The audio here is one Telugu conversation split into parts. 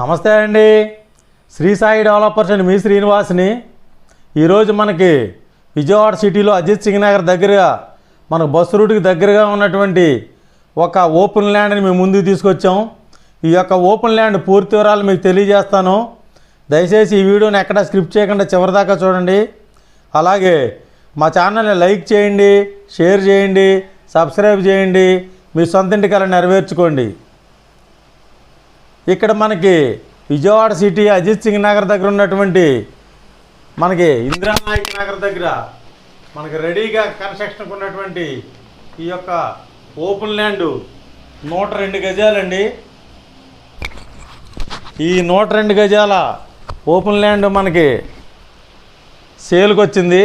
నమస్తే అండి. శ్రీ సాయి డెవలపర్స్ అండ్ మీ శ్రీనివాస్ని. ఈరోజు మనకి విజయవాడ సిటీలో అజిత్ సింగ్ నగర్ దగ్గరగా మన బస్సు రూట్కి దగ్గరగా ఉన్నటువంటి ఒక ఓపెన్ ల్యాండ్ని మేము ముందుకు తీసుకొచ్చాం. ఈ యొక్క ఓపెన్ ల్యాండ్ పూర్తి వివరాలు మీకు తెలియజేస్తాను. దయచేసి ఈ వీడియోని ఎక్కడా స్క్రిప్ట్ చేయకుండా చివరిదాకా చూడండి. అలాగే మా ఛానల్ని లైక్ చేయండి షేర్ చేయండి సబ్స్క్రైబ్ చేయండి. మీ సొంత ఇంటికల నెరవేర్చుకోండి. ఇక్కడ మనకి విజయవాడ సిటీ అజిత్ సింగ్ నగర్ దగ్గర ఉన్నటువంటి మనకి ఇందిరానాయక్ నగర్ దగ్గర మనకి రెడీగా కన్స్ట్రక్షన్కి ఉన్నటువంటి ఈ యొక్క ఓపెన్ ల్యాండ్ నూట రెండు గజాలండి. ఈ నూట రెండు గజాల ఓపెన్ ల్యాండ్ మనకి సేల్కి వచ్చింది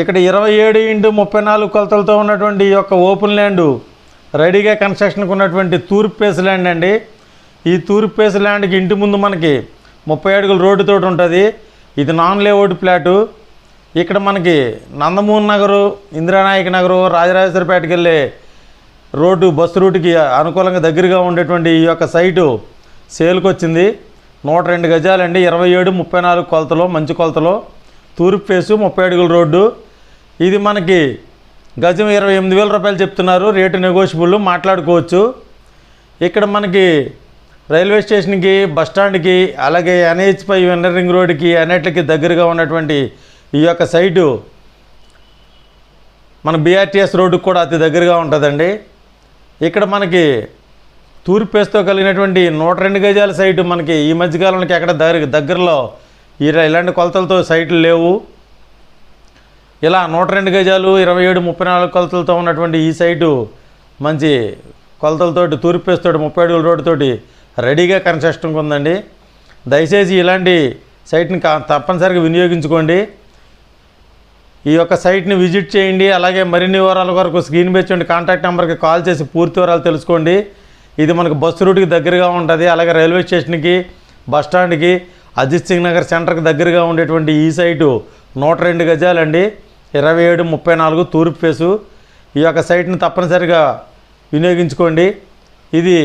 ఇక్కడ ఇరవై ఏడు ఇంటూ ముప్పై నాలుగు కొలతలతో ఉన్నటువంటి ఈ యొక్క ఓపెన్ ల్యాండ్ రెడీగా కన్స్ట్రక్షన్కి ఉన్నటువంటి తూర్పు పేస్ ల్యాండ్ అండి. ఈ తూర్పు ల్యాండ్కి ఇంటి ముందు మనకి ముప్పై అడుగుల రోడ్డుతో ఉంటుంది. ఇది నాన్ లేఅవుట్ ప్లాటు ఇక్కడ మనకి నందమూరి నగరు ఇందిరానాయక నగరు రాజరాజేశ్వరపేటకి వెళ్ళే రోడ్డు బస్సు రూట్కి అనుకూలంగా దగ్గరగా ఉండేటువంటి ఈ యొక్క సైటు సేల్కి వచ్చింది నూట రెండు గజాలండి. ఇరవై ఏడు ముప్పై నాలుగు కొలతలో మంచి కొలతలో. తూర్పు ఫేసు ముప్పై అడుగుల రోడ్డు. ఇది మనకి గజం ఇరవై ఎనిమిది వేల రూపాయలు చెప్తున్నారు. రేటు నెగోషియబుల్ మాట్లాడుకోవచ్చు. ఇక్కడ మనకి రైల్వే స్టేషన్కి బస్ స్టాండ్కి అలాగే ఎన్హెచ్పై పై రింగ్ రోడ్డుకి అన్నిటికి దగ్గరగా ఉన్నటువంటి ఈ యొక్క సైటు మన బీఆర్టీఎస్ రోడ్డుకు కూడా అతి దగ్గరగా ఉంటుందండి. ఇక్కడ మనకి తూర్పేస్తో కలిగినటువంటి నూట రెండు గజాల సైటు మనకి ఈ మధ్యకాలంలోకి ఎక్కడ దగ్గర దగ్గరలో ఇలాంటి కొలతలతో సైట్లు లేవు. ఇలా నూట రెండు గజాలు ఇరవై ఏడు ముప్పై నాలుగు కొలతలతో ఉన్నటువంటి ఈ సైటు మంచి కొలతలతోటి తూర్పేస్తోటి ముప్పై అడుగుల రోడ్డుతోటి రెడీగా కన్స్ట్రక్షన్ ఉందండి. దయచేసి ఇలాంటి సైట్ని కా తప్పనిసరిగా వినియోగించుకోండి. ఈ యొక్క సైట్ని విజిట్ చేయండి. అలాగే మరిన్ని వివరాల కొరకు స్క్రీన్ పెంచండి కాంటాక్ట్ నెంబర్కి కాల్ చేసి పూర్తి వివరాలు తెలుసుకోండి. ఇది మనకు బస్సు రూట్కి దగ్గరగా ఉంటుంది. అలాగే రైల్వే స్టేషన్కి బస్ స్టాండ్కి అజిత్ సింగ్ నగర్ సెంటర్కి దగ్గరగా ఉండేటువంటి ఈ సైటు నూట రెండు గజాలండి. ఇరవై ఏడు ముప్పై నాలుగు తూర్పు ఫేసు. ఈ యొక్క సైట్ని తప్పనిసరిగా వినియోగించుకోండి. ఇది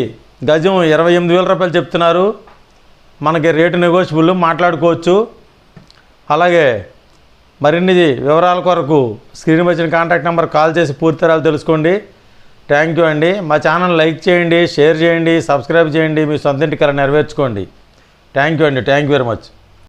గజం ఇరవై ఎనిమిది వేల రూపాయలు చెప్తున్నారు. మనకి రేటు నెగోషియబుల్ మాట్లాడుకోవచ్చు. అలాగే మరిన్ని వివరాల కొరకు స్క్రీన్ వచ్చిన కాంటాక్ట్ నెంబర్ కాల్ చేసి పూర్తి తెలుసుకోండి. థ్యాంక్ యూ అండి. మా ఛానల్ లైక్ చేయండి షేర్ చేయండి సబ్స్క్రైబ్ చేయండి. మీ సొంత ఇంటికి నెరవేర్చుకోండి. థ్యాంక్ యూ అండి. Thank you very much.